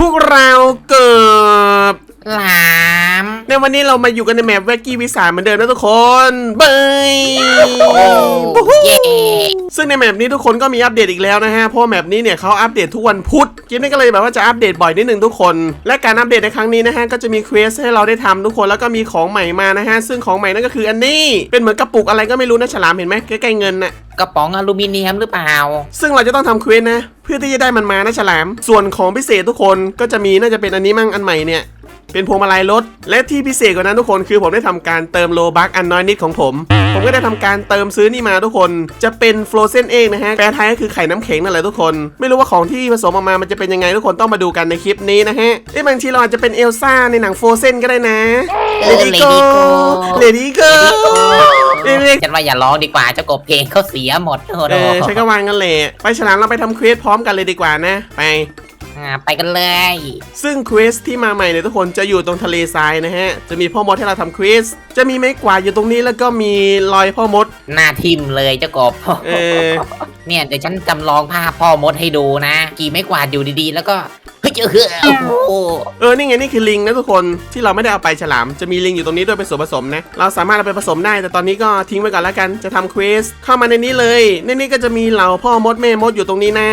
พวกเราเกิบหลามใน วันนี้เรามาอยู่กันในแมปแวกกี้วิสาเหมือนเดิมนะทุกคนเบยเย้ซึ่งในแมปนี้ทุกคนก็มีอัปเดตอีกแล้วนะฮะ เพราะว่าแมปนี้เนี่ยเขาอัปเดตทุกวันพุธเกมนี้ก็เลยแบบว่าจะอัปเดตบ่อยนิดนึงทุกคน และการอัปเดตในครั้งนี้นะฮะ ก็จะมีเควสให้เราได้ทำทุกคนแล้วก็มีของใหม่มานะฮะ ซึ่งของใหม่นั่นก็คืออันนี้ เป็นเหมือนกระปุกอะไรก็ไม่รู้นะฉลามเห็นไหมใกล้ๆเงินน่ะกระป๋องอลูมิเนียมหรือเปล่า ซึ่งเราจะต้องทำเควสนะ เพื่อที่จะได้มันมานะฉลาม ส่วนของพิเศษทุกคนก็จะมีน่าจะเป็นอันนี้มั่งอันใหม่เนี่ย เป็นพวงมาลัยรถ และที่พิเศษกว่านั้นทุกคนคือผมได้ทำการเติมโลบักอันน้อยนิดของผม ผมก็ได้ทำการเติมซื้อนี่มาทุกคน จะเป็นฟรอเซนเองนะฮะ แปลไทยก็คือไข่น้ำแข็งนั่นแหละทุกคน ไม่รู้ว่าของที่ผสมออกมา มันจะเป็นยังไงทุกคนต้องมาดูกันในคลิปนี้นะฮะเอ้ยบางทีเราอาจจะเป็นเอลซ่าในหนังฟรอเซนก็ได้นะเออ Lady Go Lady Go Lady ฉันว่าอย่าร้องดีกว่าเจ้ากบเพลงเขาเสียหมดโอ้เอโหอใช้ก็วางกันแหละไปฉลามเราไปทำเควสพร้อมกันเลยดีกว่านะ ไป อ่าไปกันเลย ซึ่งเควสที่มาใหม่เนี่ยทุกคนจะอยู่ตรงทะเลทรายนะฮะ จะมีพ่อมดให้เราทำเควสจะมีไม้กวาดอยู่ตรงนี้แล้วก็มีรอยพ่อมด หน้าทิมเลยเจ้ากบเออ เนี่ยเดี๋ยวฉันจำลองภาพพ่อมดให้ดูนะกี่ไม่กวาดอยู่ดีๆ แล้วก็เฮ้ยเจอเฮ้ยโอ้โหเออ นี่ไง นี่คือลิงนะทุกคนที่เราไม่ได้เอาไปฉลาม จะมีลิงอยู่ตรงนี้ด้วยเป็นส่วนผสมนะ เราสามารถเอาไปผสมได้ แต่ตอนนี้ก็ทิ้งไว้ก่อนแล้วกัน จะทำเควสเข้ามาในนี้เลย ในนี้ก็จะมีเหล่าพ่อมดแม่มดอยู่ตรงนี้นะ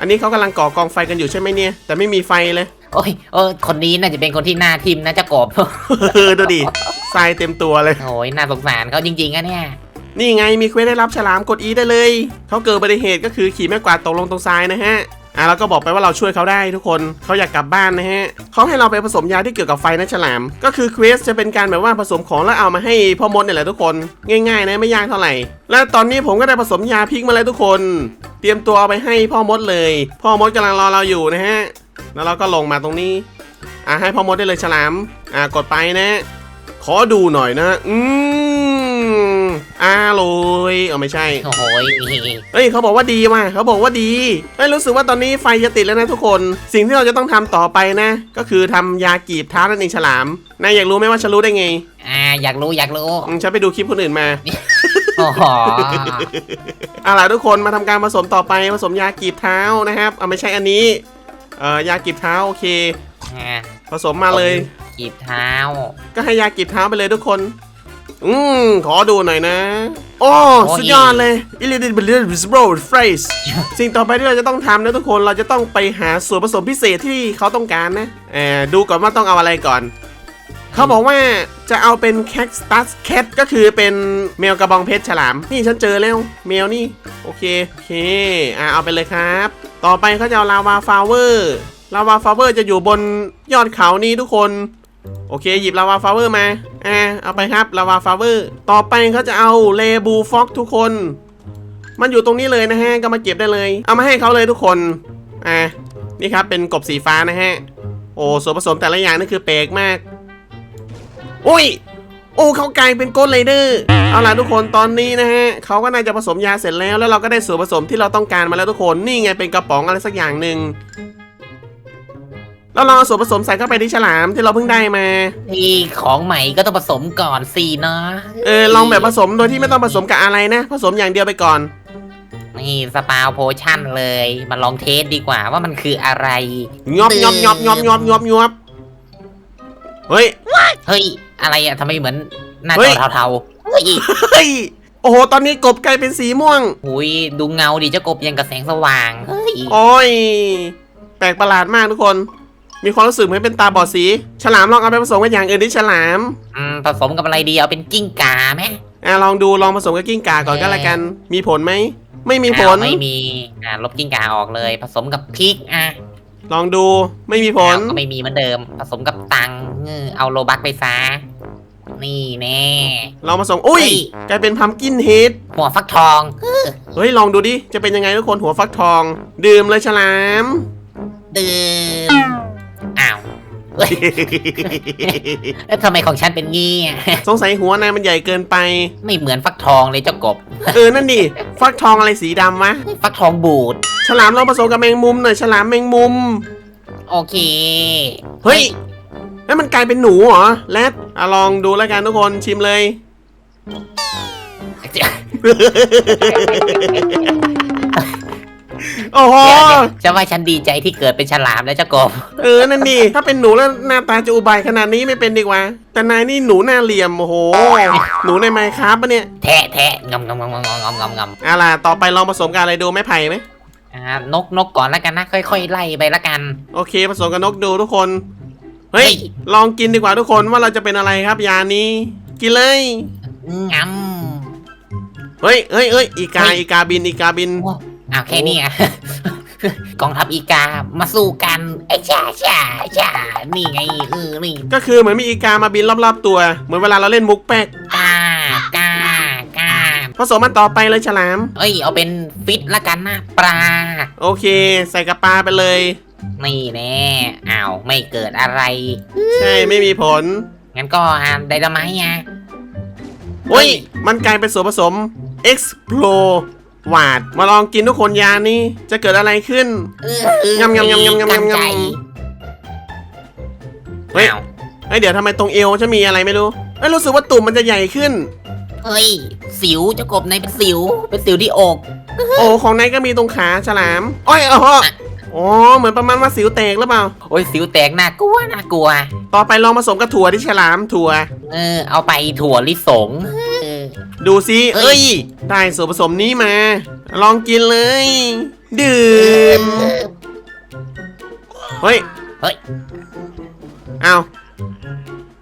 อันนี้เขากำลังก่อกองไฟกันอยู่ใช่ไหมเนี่ย แต่ไม่มีไฟเลย โอ้ยเออคนนี้น่าจะเป็นคนที่หน้าทิมนะเจ้ากบ เออดูดิทรายเต็มตัวเลย โอ้ยน่าสงสารเขาจริงๆอะเนี่ย นี่ไงมีเควสได้รับฉลามกด E ได้เลย เขาเกิดอุบัติเหตุก็คือขี่แม่กวาดตกลงตรงทรายนะฮะ อะเราก็บอกไปว่าเราช่วยเขาได้ทุกคนเขาอยากกลับบ้านนะฮะเขาให้เราไปผสมยาที่เกี่ยวกับไฟนะฉลาม ก็คือเควสจะเป็นการแบบว่าผสมของแล้วเอามาให้พ่อมดเนี่ยแหละทุกคนง่ายๆนะไม่ยากเท่าไหร่ และตอนนี้ผมก็ได้ผสมยาพิษมาแล้วทุกคน เตรียมตัวเอาไปให้พ่อมดเลย พ่อมดกำลังรอเราอยู่นะฮะแล้วเราก็ลงมาตรงนี้อะให้พ่อมดได้เลยฉลามอะกดไปนะ ขอดูหน่อยนะ อืม อร่อยเอาไม่ใช่ โอ้โหนี่เฮ้ยเขาบอกว่าดีว่ะเขาบอกว่าดีเฮ้ยรู้สึกว่าตอนนี้ไฟจะติดแล้วนะทุกคน สิ่งที่เราจะต้องทำต่อไปนะ ก็คือทำยากีบเท้านั่นเองฉลามนายอยากรู้ไหมว่าฉันรู้ได้ไงอ่าอยากรู้อยากรู้อืมฉันไปดูคลิปคนอื่นมา โอ้โหเอาล่ะทุกคนมาทำการผสมต่อไปผสมยากีบเท้านะครับเอาไม่ใช่อันนี้เอ่อยากีบเท้าโอเค อ่าผสมมาเลย กีบเท้าก็ให้ยากีบเท้าไปเลยทุกคน อืม ขอดูหน่อยนะ โอ้โอ้ยสุดยอดเลย i l l i t b l e s b r o phrase สิ่งต่อไปที่เราจะต้องทำนะทุกคน เราจะต้องไปหาส่วนผสมพิเศษที่เขาต้องการนะเออดูก่อนว่าต้องเอาอะไรก่อน เขาบอกว่าจะเอาเป็น cactus cat ก็คือเป็นแมวกระบองเพชรฉลาม นี่ฉันเจอแล้วแมวนี่ โอเค โอเค อ่าเอาไปเลยครับ ต่อไปเขาจะเอาลาวาฟลาเวอร์ลาวาฟลาเวอร์จะอยู่บนยอดเขานี้ทุกคน โอเค หยิบลาวาฟาเวอร์มาอ่าเอาไปครับลาวาฟาเวอร์ต่อไปเขาจะเอาเลบูฟ็อกทุกคน มันอยู่ตรงนี้เลยนะฮะ ก็มาเก็บได้เลย เอามาให้เขาเลยทุกคน อ่า นี่ครับเป็นกบสีฟ้านะฮะ โอ้ส่วนผสมแต่ละอย่างนี่คือเปกมาก อุ้ย โอ้เขากลายเป็นโกลเลเดอร์ เอาล่ะทุกคนตอนนี้นะฮะเขาก็น่าจะผสมยาเสร็จแล้ว แล้วเราก็ได้ส่วนผสมที่เราต้องการมาแล้วทุกคน นี่ไงเป็นกระป๋องอะไรสักอย่างหนึ่ง แล้วเราเอาส่วนผสมใส่เข้าไปที่ฉลามที่เราเพิ่งได้มาที่ของใหม่ก็ต้องผสมก่อนสิเนาะเออลองแบบผสมโดยที่ไม่ต้องผสมกับอะไรนะ ผสมอย่างเดียวไปก่อน นี่สปาวโพชั่นเลย มาลองเทสดีกว่าว่ามันคืออะไร งอบงอบงอบงอบงอบงอบงอบเฮ้ย เฮ้ย อะไรอะทำไมเหมือนหน้าเฮ้จย อเทาๆเฮ้ยเฮ้ยโอ้โหตอนนี้กบกลายเป็นสีม่วง หุยดูเงาดิเจ้ากบยังกับแสงสว่าง เฮ้ย โอ้ย แปลกประหลาดมากทุกคน มีความรู้สึกเหมือนเป็นตาบอดสี ฉลามลองเอาไปผสมกับอย่างอื่นดิฉลาม อืมผสมกับอะไรดีเอาเป็นกิ้งก่าไหมอะลองดูลองผสมกับกิ้งก่าก่อนก็แล้วกัน มีผลไหม ไม่มีผล อ้าวไม่มีอ่าลบกิ้งก่าออกเลย ผสมกับพริกอะลองดูไม่มีผล อ้าวก็ไม่มีเหมือนเดิม ผสมกับตังค์เออเอาโลบักไปซะนี่แน่ลองผสม อุ้ยเฮ้ยกลายเป็นพัมกินเฮด หัวฟักทองเฮ้ย ลองดูดิ จะเป็นยังไงทุกคนหัวฟักทอง ดื่มเลยฉลาม ดื่มอ้าวเฮ้ย แล้วทำไมของฉันเป็นงี้อะสงสัยหัวนายมันใหญ่เกินไป ไม่เหมือนฟักทองเลยเจ้ากบเออนั่นดิฟักทองอะไรสีดำวะฟักทองบูด ฉลามลองผสมกับแมงมุมหน่อยฉลามแมงมุม โอเค เฮ้ยแล้วมันกลายเป็นหนูเหรอแรดอะลองดูแล้วกันทุกคนชิมเลยเฮ้ย โอ้โหเดี๋ยวเดี๋ยวจะว่าฉันดีใจที่เกิดเป็นฉลามแล้วเจ้ากบเออนั่นดีถ้าเป็นหนูแล้วหน้าตาจะอุบายขนาดนี้ไม่เป็นดีกว่า แต่นายนี่หนูหน้าเหลี่ยมโอ้โหหนูในไมค์ครับปะเนี่ยแทะแทะงำงำงำงำงำงำงำเอาล่ะต่อไปลองผสมกับอะไรดูไม้ไผ่ไหมอ่านกนกก่อนแล้วกันนะค่อย ๆ ไล่ไปละกัน โอเคผสมกับนกดูทุกคนเฮ้ยเฮ้ยลองกินดีกว่าทุกคนว่าเราจะเป็นอะไรครับยานี้ กินเลยงเฮ้ยเฮ้ยเฮ้ยอีกาเฮ้ยอีกาบินอีกาบินำว้าว อ้าวแค่นี้อะ กองทัพอีกา มาสู้กันไอ้ชาชาชานี่ไงเออนี่ก็คือเหมือนมีอีกามาบินรอบๆตัว เหมือนเวลาเราเล่นมุกแป๊กกากากาผสมมันต่อไปเลยฉลาม เอ้ย เอาเป็นฟิตละกันนะปลา โอเค ใส่กระปลาไปเลย นี่แน่อ้าวไม่เกิดอะไร ใช่ไม่มีผล งั้นก็อ่านไดนาไมต์อะเฮ้ย มันกลายเป็นส่วนผสม explode หวาด มาลองกินทุกคนยานี้ จะเกิดอะไรขึ้น เอองำงำงำงำงำงำตั้ใจเฮ้ยอ้าวเฮ้ยเดี๋ยวทำไมตรงเอวจะมีอะไรไม่รู้เอ้ยรู้สึกว่าตุ่มมันจะใหญ่ขึ้น เฮ้ย สิวเจ้ากบในเป็นสิว เป็นสิวที่อก โอ้ของนายก็มีตรงขาฉลามอ้อยอ๋ออ๋อเหมือนประมาณว่าสิวแตกหรือเปล่า โอ้ยสิวแตกน่ากลัวน่ากลัว ต่อไปลองผสมกับถั่วที่ฉลามถั่ว เออ เอาไปถั่วลิสงเออดูซิเอ้เอ้ยย ได้ส่วนผสมนี้มา ลองกินเลย ดื่ม เฮ้ย เฮ้ย เอา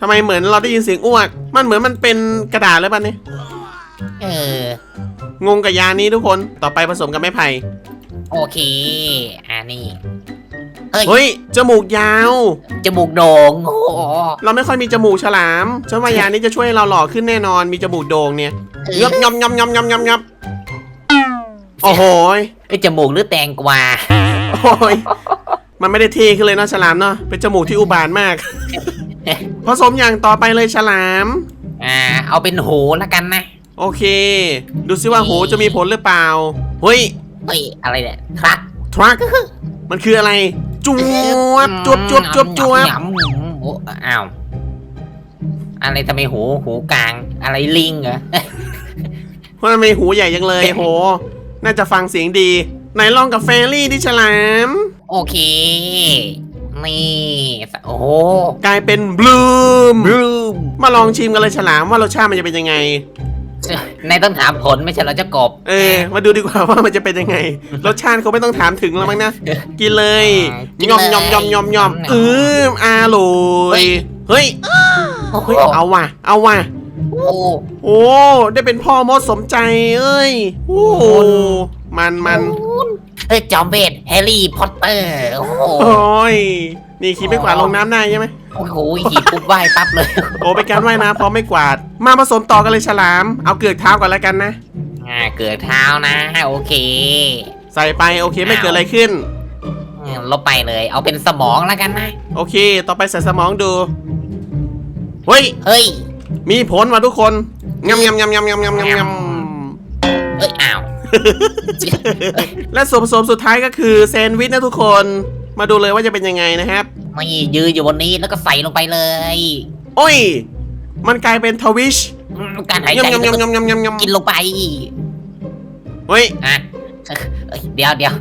ทำไมเหมือนเราได้ยินเสียงอ้วก มันเหมือนมันเป็นกระดาษเลยป่ะเนี่ยเออ งงกับยานี้ทุกคน ต่อไปผสมกับไม้ไผ่ โอเคอ่านี่ เฮ้ย เฮ้ย จมูกยาว จมูกโด่งโอ้โหเราไม่ค่อยมีจมูกฉลามฉันว่ายานี้จะช่วยให้เราหล่อขึ้นแน่นอน มีจมูกโด่งเนี่ยงับงับงับงับงับงับงับโอ้โหยไอ้ยจมูกหรือแตงกวาโอ้ยมันไม่ได้เท่ขึ้นเลยเนาะฉลามเนาะ เป็นจมูกที่อุบาทมาก ผสมอย่างต่อไปเลยฉลาม อ่า เอาเป็นหูละกันนะโอเค ดูซิว่าหูจะมีผลหรือเปล่า เฮ้ย เฮ้ยอะไรเนี่ยครับทรัคมันคืออะไร จวบจวบจวบจวบจวบหยำโอ้อ้าวอะไรทำไมหูหูกลาง อะไรลิงเหรอเพราะมันมีหูใหญ่ยังเลยโห น่าจะฟังเสียงดีไหนลองกับแฟรี่ดิฉลาม โอเค นี่ โอ้โหกลายเป็นบลูมบลูมมาลองชิมกันเลยฉลามว่ารสชาติมันจะเป็นยังไง นายต้องถามผลไม่ใช่เหราจะกบเออ มาดูดีกว่าว่ามันจะเป็นยังไง รสชาติเขาไม่ต้องถามถึงแล้วมั้งนะ กินเลยกินยอมเลยยอมยอมยอมยอมเอออร่อยเฮ้ยโอ้โหเฮ้ยเอาว่ะ เอาว่ะ โอ้โหโอ้ได้เป็นพ่อมดสมใจเอ้ยโอ้โหมันมันเฮ้ยจอมเบดแฮร์รี่พอตเตอร์ โอ้โห โอ้ย นี่ขี่ไม่กวาดลงน้ำได้ใช่ไหมโอ้โหหีบปุ๊บไหว้ปั๊บเลยโอ้เป็นการว่ายน้ำพร้อมไม่กวาด มาผสมต่อกันเลยฉลาม เอาเกือกเท้าก่อนแล้วกันนะ อ่าเกิดเท้านะโอเคใส่ไปโอเคไม่เกิดอะไรขึ้น อืมลบไปเลย เอาเป็นสมองแล้วกันนะ โอเค ต่อไปใส่สมองดู เฮ้ย เฮ้ย มีผลว่ะทุกคนงำงำงำงำงำงำงำงเอ้ยอ้าวำและส่วนผสมสุดท้ายก็คือแซนด์วิชนะทุกคน มาดูเลยว่าจะเป็นยังไงนะครับ ไม่ยืนอยู่บนนี้แล้วก็ใส่ลงไปเลยโอ้ย มันกลายเป็นทวิชอืมการหายใจงำงำงำงำงำงำกินลงไปเฮ้ยอะเอ้ยเดี๋ยวเดี๋ยว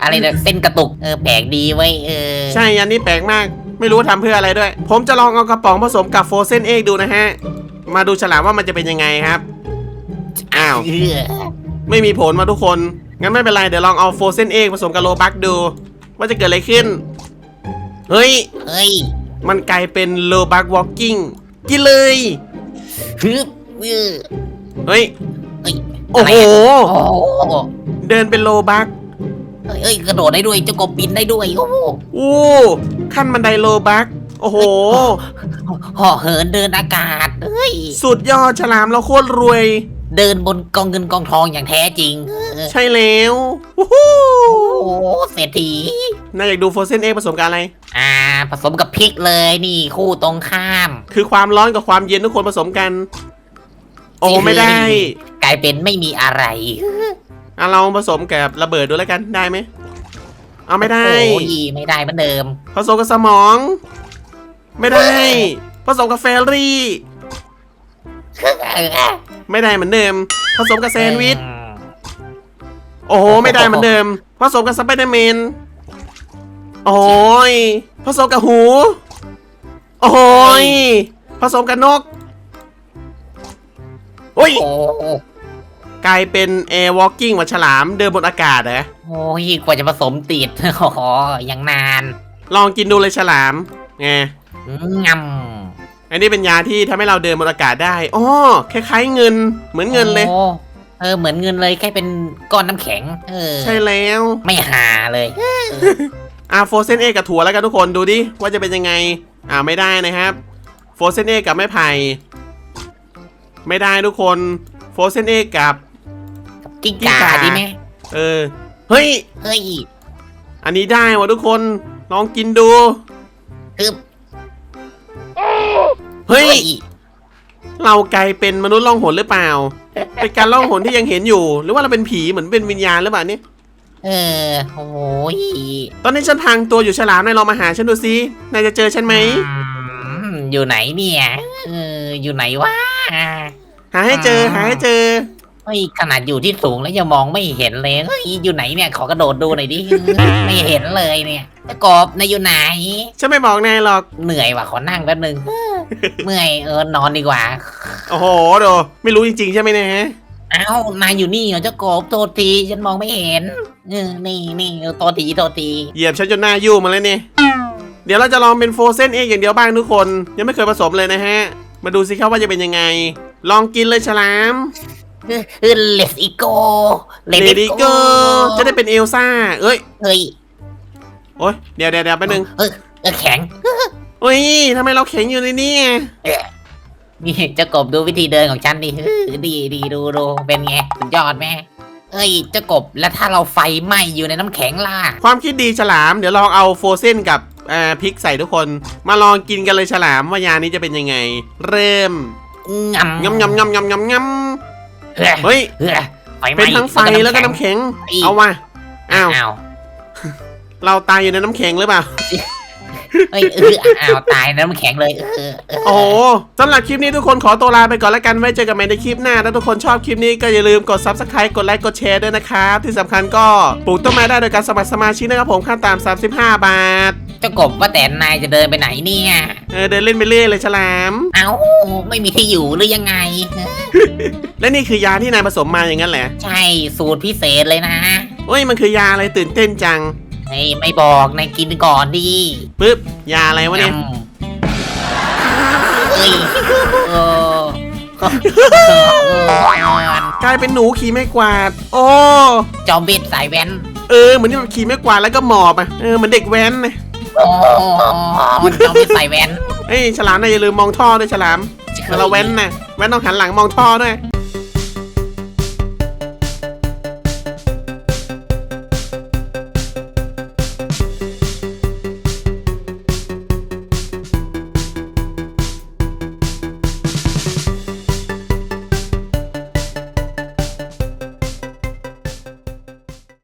อะไรเนี่ยเส้นกระตุกเออแปลกดีไว้ยเออใช่อันนี้แปลกมาก ไม่รู้ว่าทำเพื่ออะไรด้วย ผมจะลองเอากระป๋องผสมกับโฟเซนเอ็กดูนะฮะ มาดูฉลามว่ามันจะเป็นยังไงครับ อ้าว เออไม่มีผลมาทุกคน งั้นไม่เป็นไร เดี๋ยวลองเอาโฟเซนเอ็กผสมกับโลบักดู ว่าจะเกิดอะไรขึ้น เฮ้ย เฮ้ยมันกลายเป็นโลบักวอล์กิ้งกินเลย ฮึบเออเฮ้ย เฮ้ยโอ้โห โอ้โหเดินเป็นโลบักเฮ้ยเอ้ยกระโดดได้ด้วยเจ้ากบบินได้ด้วยโอ้โหอู้ขั้นบันไดโลบัก โอ้โห ห่อเหินเดินอากาศเฮ้ยสุดยอดฉลามเราโคตรรวย เดินบนกองเงินกองทองอย่างแท้จริงเออ ใช่แล้ววู้ฮู้โอ้โหเศรษฐีน่าอยากดูโฟเซนเอ็กผสมกับอะไร อ่า ผสมกับพริกเลยนี่คู่ตรงข้ามคือความร้อนกับความเย็นทุกคนผสมกัน โอ้ไม่ได้กลายเป็นไม่มีอะไรอะเราผสมกับระเบิดดูแล้วกันได้ไหมเอาไม่ได้ โอ้ยไม่ได้เหมือนเดิม ผสมกับสมอง ไม่ได้ ผสมกับแฟรี่ ไม่ได้เหมือนเดิม ผสมกับแซนด์วิช โอ้โห ไม่ได้เหมือนเดิมผสมกับสไปเดอร์แมนโอ้ยผสมกับหู โอ้ยผสมกับนกโอ้ย โอ้กลายเป็นแอร์วอล์กิ้งว่าฉลามเดินบนอากาศเหรอโอ้ยกว่าจะผสมติด โอ้โหยังนานลองกินดูเลยฉลามไงงอันนี้เป็นยาที่ทำให้เราเดินบนอากาศได้อ๋อคล้ายๆเงินเหมือนำเงินเลย โอ้ เออเหมือนเงินเลยแค่เป็นก้อนน้ำแข็ง เออใช่แล้วไม่หาเลย อ่าโฟเซนเอกับถั่วแล้วกันทุกคนดูดิว่าจะเป็นยังไง อ่าไม่ได้นะครับโฟเซนเอกับไม้ไผ่ไม่ได้ทุกคนโฟเซนเอกับ กิ้งกิ้งก่าก่าดีไหมเออเฮ้ย เฮ้ยอันนี้ได้ว่ะทุกคนลองกินดู คือเฮ้ย เรากลายเป็นมนุษย์ล่องหนหรือเปล่า เป็นการล่องหนที่ยังเห็นอยู่ หรือว่าเราเป็นผีเหมือนเป็นวิญญาณหรือเปล่าเนี่ยเออโอ้ยตอนนี้ฉันพังตัวอยู่ฉลามนายลองมาหาฉันดูซินายจะเจอฉันไหมอืมอยู่ไหนเนี่ยเอออยู่ไหนวะ หาให้เจอหาให้เจอ เฮ้ยขนาดอยู่ที่สูงแล้วยังมองไม่เห็นเลยเฮ้ยอยู่ไหนเนี่ยขอกระโดดดูหน่อยดิ ไม่เห็นเลยเนี่ยตะกบนายอยู่ไหน ฉันไม่บอกนายหรอก เหนื่อยว่ะขอนั่งแป๊บนึง เมื่อยเออนอนดีกว่า โอ้โหโดไม่รู้จริงๆ ใช่ไหมเนี่ยฮะเอ้านายอยู่นี่เหรอเจ้ากบโทษทีฉันมองไม่เห็นเออนี่นี่เออโทษทีโทษทีเหยียบฉันจนหน้ายุ่งมาแล้วเนี่ยเดี๋ยวเราจะลองเป็นโฟเซนเองอย่างเดียวบ้างทุกคน ยังไม่เคยผสมเลยนะฮะ มาดูสิครับว่าจะเป็นยังไง ลองกินเลยฉลาม เออเลสอีโกเลเลดี้เกจะได้เป็นเอลซ่า เอ้ย เฮ้ยโอ้ยเดี๋ยวเดี๋ยวเดี๋ยวแป๊บนึงเออเออแข็งเฮ้ยทำไมเราแข็งอยู่ในนี่นี่เจ้ากบดูวิธีเดินของฉันดิเออดีดีดูดูเป็นไงสุดยอดแม่เอ้ยเจ้ากบแล้วถ้าเราไฟไหม้อยู่ในน้ำแข็งล่ะ ความคิดดีฉลาม เดี๋ยวลองเอาโฟเซนกับอ่าพริกใส่ทุกคน มาลองกินกันเลยฉลามว่ายานี้จะเป็นยังไง เริ่มงำงำงำงำงำงำง เฮ้ยำเฮ้ยเฮ้ยไฟไหม้เป็นทั้งไฟแล้วก็น้ำแข็งอีกเอาว่ะอ้าวอ้าว เราตายอยู่ในน้ำแข็งหรือเปล่าเฮ้ยเอออ้าวตายในน้ำแข็งเลยเออเออโอ้โหสำหรับคลิปนี้ทุกคนขอตัวลาไปก่อนแล้วกันไว้เจอกันใหม่ในคลิปหน้าถ้าทุกคนชอบคลิปนี้ก็อย่าลืมกด subscribe กดไลค์กดแชร์ด้วยนะครับที่สำคัญก็ปลูกต้นไม้ได้โดยการสมัครสมาชิกนะครับผมค่าตาม35 บาท เจ้ากบว่าแต่นายจะเดินไปไหนเนี่ย เออเดินเล่นไปเรื่อยเลยฉลาม เอ้าไม่มีที่อยู่หรือยังไง และนี่คือยาที่นายผสมมาอย่างนั้นแหละใช่สูตรพิเศษเลยนะเฮ้ยมันคือยาอะไรตื่นเต้นจังเฮ้ยไม่บอกนายกินก่อนดิปึ๊บยาอะไรวะเนี่ยอืมเฮ้ยเออกลายเป็นหนูขี่ไม้กวาด โอ้ จอมเบ็ดสายแว้น เออเหมือนที่มันขี่ไม้กวาดแล้วก็หมอบอะเออเหมือนเด็กแว้นนะ โอ้มันจอมเบ็ดสายแว้นเฮ้ยฉลามนายอย่าลืมมองท่อด้วยฉลามเวลาแว้นนะแว้นต้องหันหลังมองท่อด้วย